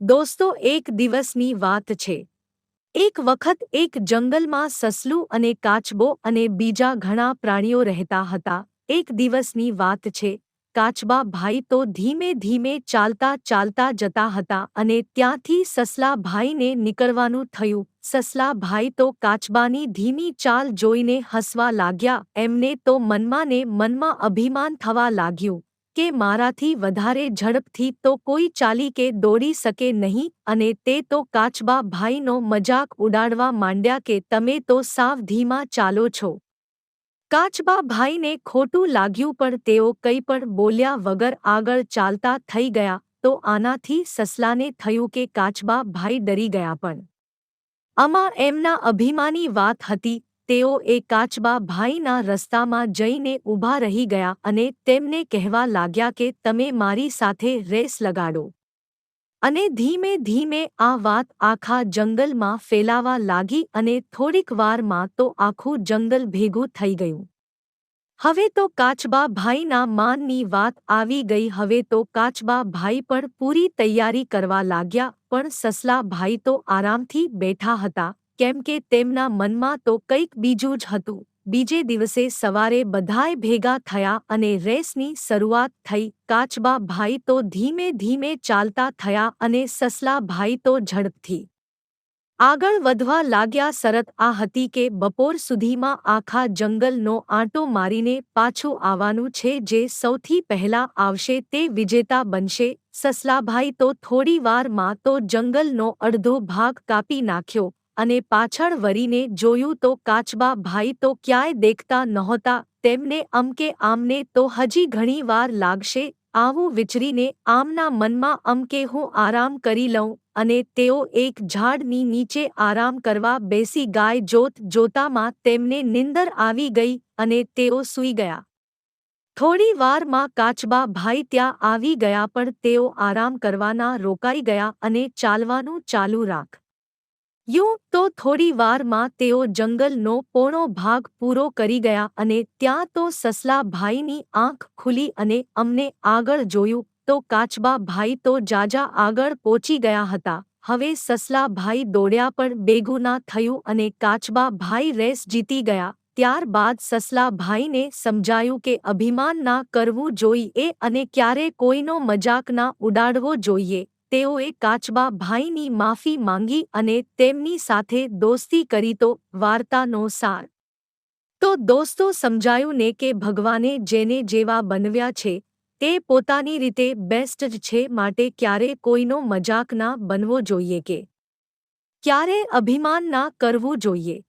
દોસ્તો, એક દિવસની વાત છે. એક વખત એક જંગલમાં સસલું અને કાચબો અને બીજા ઘણા પ્રાણીઓ રહેતા હતા. એક દિવસની વાત છે, કાચબા ભાઈ તો ધીમે ધીમે ચાલતા ચાલતા જતા હતા અને ત્યાંથી સસલા ભાઈને નીકળવાનું થયું. સસલા ભાઈ તો કાચબાની ધીમી ચાલ જોઈને હસવા લાગ્યા. એમને તો મનમાં ને મનમાં અભિમાન થવા લાગ્યું. કે મારાથી વધારે ઝડપથી તો કોઈ ચાલી કે દોડી શકે નહીં અને તે તો કાચબા ભાઈનો મજાક ઉડાડવા માંડ્યા કે તમે તો સાવ ધીમા ચાલો છો. કાચબા ભાઈને ખોટું લાગ્યું પણ તેઓ કંઈ પણ બોલ્યા વગર આગળ ચાલતા થઈ ગયા તો આનાથી સસલાને થયું કે કાચબા ભાઈ ડરી ગયા પણ. આમાં એમના અભિમાની વાત હતી તેઓ એ કાચબા ભાઈના રસ્તામાં જઈને ઊભા રહી ગયા અને તેમને કહેવા લાગ્યા કે, તમે મારી સાથે રેસ લગાડો. અને ધીમે ધીમે આ વાત આખા જંગલમાં ફેલાવા લાગી અને થોડીક વારમાં તો આખું જંગલ ભેગું થઈ ગયું. હવે તો કાચબા ભાઈના માનની વાત આવી ગઈ, હવે તો કાચબા ભાઈ પણ પૂરી તૈયારી કરવા લાગ્યા, પણ સસલા ભાઈ તો આરામથી બેઠા હતા. કેમ કે તેમના મનમાં તો કંઈક બીજું જ હતું. બીજે દિવસે સવારે બધાએ ભેગા થયા અને રેસની શરૂઆત થઈ. કાચબા ભાઈ તો ધીમે ધીમે ચાલતા થયા અને સસલા ભાઈ તો ઝડપથી આગળ વધવા લાગ્યા. શરત આ હતી કે બપોર સુધીમાં આખા જંગલનો આંટો મારીને પાછું આવવાનું છે. જે સૌથી પહેલા આવશે તે વિજેતા બનશે. સસલાભાઈ તો થોડી વારમાં તો જંગલનો અડધો ભાગ કાપી નાખ્યો. અને પાછળ વરીને જોયું તો કાચબા ભાઈ તો ક્યાંય દેખતા નહોતા, તેમને અમકે આમને તો હજી ઘણી વાર લાગશે, આવું વિચરીને આમના મનમાં અમકે હું આરામ કરી લઉં અને તેઓ એક ઝાડની નીચે આરામ કરવા બેસી ગાય જોત જોતામાં તેમને નિંદર આવી ગઈ અને તેઓ સૂઈ ગયા. થોડી વારમાં કાચબા ભાઈ ત્યાં આવી ગયા પણ તેઓ આરામ કરવાના રોકાઈ ગયા અને ચાલવાનું ચાલુ રાખ. યું તો થોડી વારમાં તેઓ જંગલનો પોણો ભાગ પૂરો કરી ગયા અને ત્યાં તો સસલા ભાઈની આંખ ખુલી અને અમને આગળ જોયું, તો કાચબા ભાઈ તો જાજા આગળ પહોંચી ગયા હતા. હવે સસલા ભાઈ દોડ્યા પણ બેગુના થયું અને કાચબા ભાઈ રેસ જીતી ગયા. ત્યારબાદ સસલા ભાઈને સમજાયું કે અભિમાન ના કરવું જોઈએ અને ક્યારે કોઈનો મજાક ના ઉડાડવો જોઈએ. તેઓએ કાચબા ભાઈની માફી માંગી અને તેમની સાથે દોસ્તી કરી તો વાર્તાનો સાર. તો દોસ્તો સમજાયું ને કે ભગવાને જેને જેવા બનવ્યા છે, તે પોતાની રીતે બેસ્ટ જ છે માટે ક્યારે કોઈનો મજાક ના બનવો જોઈએ કે? ક્યારે અભિમાન ના કરવું જોઈએ?